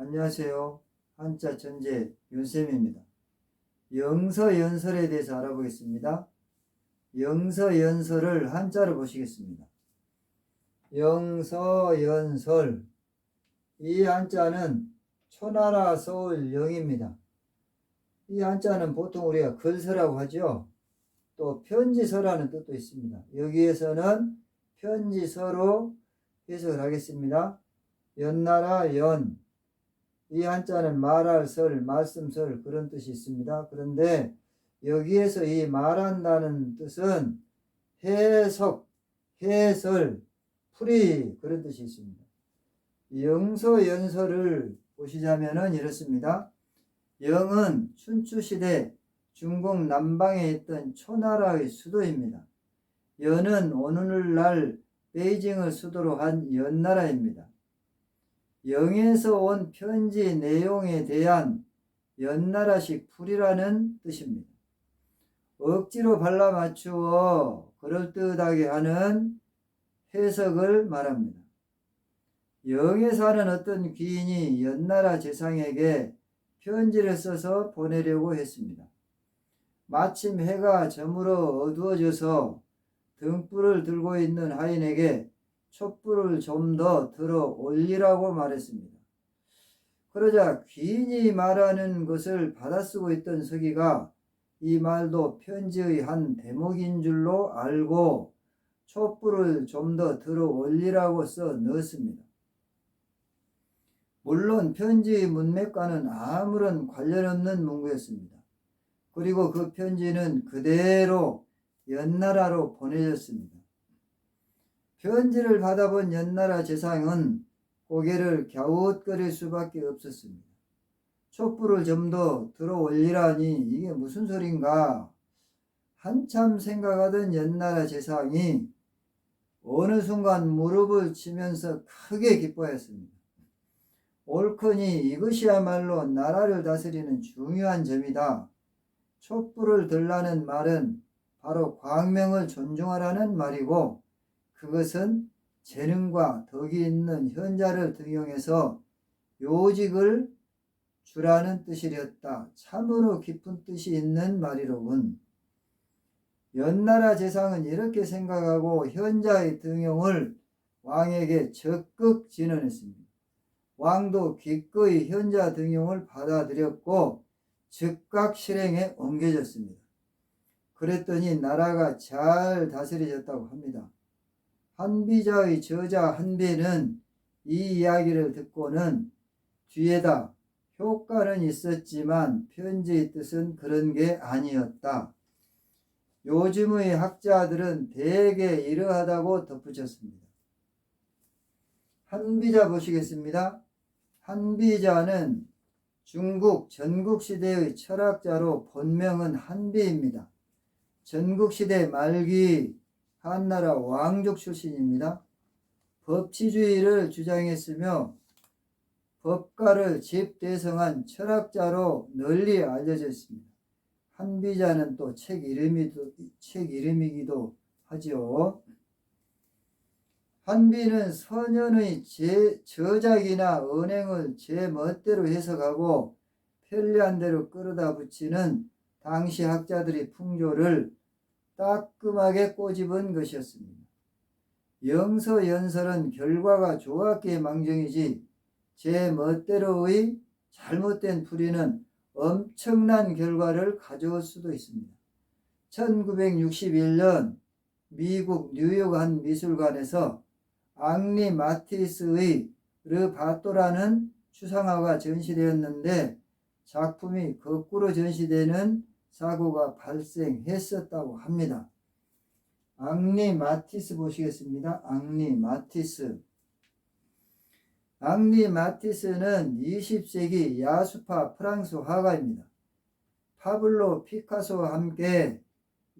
안녕하세요. 한자 천재 윤쌤입니다. 영서 연설에 대해서 알아보겠습니다. 영서 연설을 한자로 보시겠습니다. 영서 연설 이 한자는 초나라 서울 영입니다. 이 한자는 보통 우리가 글서라고 하죠. 또 편지서라는 뜻도 있습니다. 여기에서는 편지서로 해석을 하겠습니다. 연나라 연, 이 한자는 말할 설, 말씀 설 그런 뜻이 있습니다. 그런데 여기에서 이 말한다는 뜻은 해석, 해설, 풀이 그런 뜻이 있습니다. 영서 연설을 보시자면은 이렇습니다. 영은 춘추시대 중국 남방에 있던 초나라의 수도입니다. 연은 오늘날 베이징을 수도로 한 연나라입니다. 영에서 온 편지 내용에 대한 연나라식 풀이라는 뜻입니다. 억지로 발라 맞추어 그럴듯하게 하는 해석을 말합니다. 영에 사는 어떤 귀인이 연나라 재상에게 편지를 써서 보내려고 했습니다. 마침 해가 저물어 어두워져서 등불을 들고 있는 하인에게 촛불을 좀 더 들어 올리라고 말했습니다. 그러자 귀인이 말하는 것을 받아쓰고 있던 서기가 이 말도 편지의 한 대목인 줄로 알고 촛불을 좀 더 들어 올리라고 써 넣었습니다. 물론 편지의 문맥과는 아무런 관련 없는 문구였습니다. 그리고 그 편지는 그대로 연나라로 보내졌습니다. 편지를 받아본 연나라 재상은 고개를 갸웃거릴 수밖에 없었습니다. 촛불을 좀 더 들어 올리라니 이게 무슨 소린가? 한참 생각하던 연나라 재상이 어느 순간 무릎을 치면서 크게 기뻐했습니다. 옳거니 이것이야말로 나라를 다스리는 중요한 점이다. 촛불을 들라는 말은 바로 광명을 존중하라는 말이고 그것은 재능과 덕이 있는 현자를 등용해서 요직을 주라는 뜻이었다. 참으로 깊은 뜻이 있는 말이로군. 연나라 재상은 이렇게 생각하고 현자의 등용을 왕에게 적극 진언했습니다. 왕도 기꺼이 현자 등용을 받아들였고 즉각 실행에 옮겨졌습니다. 그랬더니 나라가 잘 다스려졌다고 합니다. 한비자의 저자 한비는 이 이야기를 듣고는 뒤에다 효과는 있었지만 편지의 뜻은 그런 게 아니었다. 요즘의 학자들은 대개 이러하다고 덧붙였습니다. 한비자 보시겠습니다. 한비자는 중국 전국시대의 철학자로 본명은 한비입니다. 전국시대 말기 한나라 왕족 출신입니다. 법치주의를 주장했으며 법가를 집대성한 철학자로 널리 알려져 있습니다. 한비자는 또 책 이름이도 책 이름이기도 하지요. 한비는 선현의 제, 저작이나 언행을 제 멋대로 해석하고 편리한 대로 끌어다 붙이는 당시 학자들의 풍조를 따끔하게 꼬집은 것이었습니다. 영서연설은 결과가 좋았기에 망정이지 제 멋대로의 잘못된 풀이는 엄청난 결과를 가져올 수도 있습니다. 1961년 미국 뉴욕 한 미술관에서 앙리 마티스의 르바토라는 추상화가 전시되었는데 작품이 거꾸로 전시되는 사고가 발생했었다고 합니다. 앙리 마티스 보시겠습니다. 앙리 마티스. 앙리 마티스는 20세기 야수파 프랑스 화가입니다. 파블로 피카소와 함께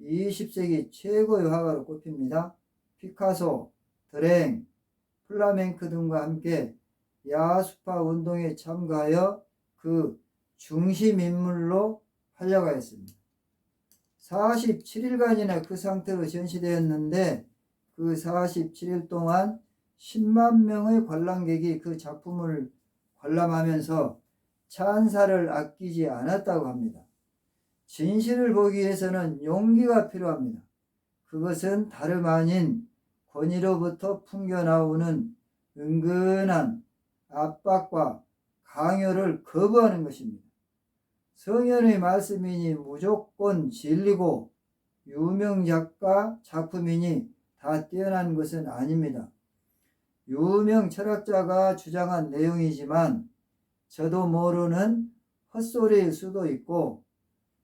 20세기 최고의 화가로 꼽힙니다. 피카소, 드랭, 플라멩크 등과 함께 야수파 운동에 참가하여 그 중심 인물로 활약하였습니다. 47일간이나 그 상태로 전시되었는데 그 47일 동안 10만 명의 관람객이 그 작품을 관람하면서 찬사를 아끼지 않았다고 합니다. 진실을 보기 위해서는 용기가 필요합니다. 그것은 다름 아닌 권위로부터 풍겨나오는 은근한 압박과 강요를 거부하는 것입니다. 성현의 말씀이니 무조건 진리고 유명 작가 작품이니 다 뛰어난 것은 아닙니다. 유명 철학자가 주장한 내용이지만 저도 모르는 헛소리일 수도 있고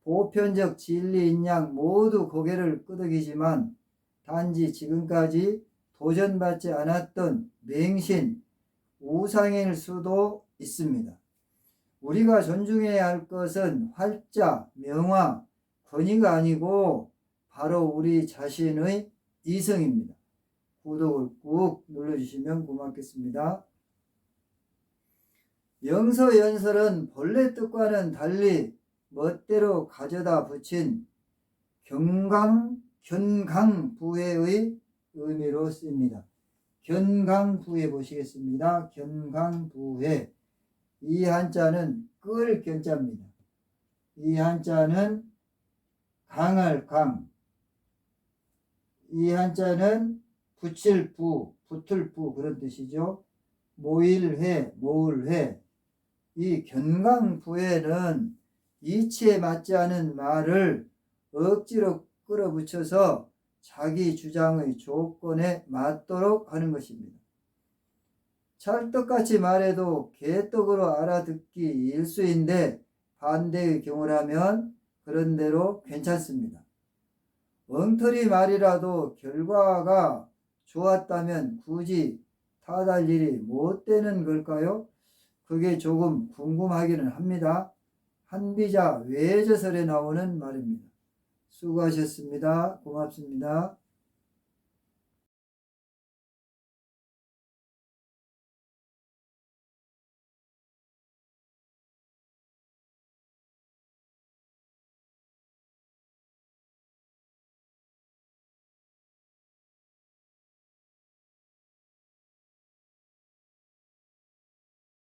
보편적 진리인 양 모두 고개를 끄덕이지만 단지 지금까지 도전받지 않았던 맹신, 우상일 수도 있습니다. 우리가 존중해야 할 것은 활자, 명화, 권위가 아니고 바로 우리 자신의 이성입니다. 구독을 꾹 눌러주시면 고맙겠습니다. 영서 연설은 본래 뜻과는 달리 멋대로 가져다 붙인 경강, 견강 부회의 의미로 쓰입니다. 견강 부회 보시겠습니다. 견강 부회. 이 한자는 끌 견자입니다. 이 한자는 강할 강. 이 한자는 붙일 부, 붙을 부 그런 뜻이죠. 모일회, 모을회. 이 견강부회는 이치에 맞지 않은 말을 억지로 끌어붙여서 자기 주장의 조건에 맞도록 하는 것입니다. 찰떡같이 말해도 개떡으로 알아듣기 일수인데 반대의 경우라면 그런 대로 괜찮습니다. 엉터리 말이라도 결과가 좋았다면 굳이 타달 일이 못 되는 걸까요? 그게 조금 궁금하기는 합니다. 한비자 외저설에 나오는 말입니다. 수고하셨습니다. 고맙습니다.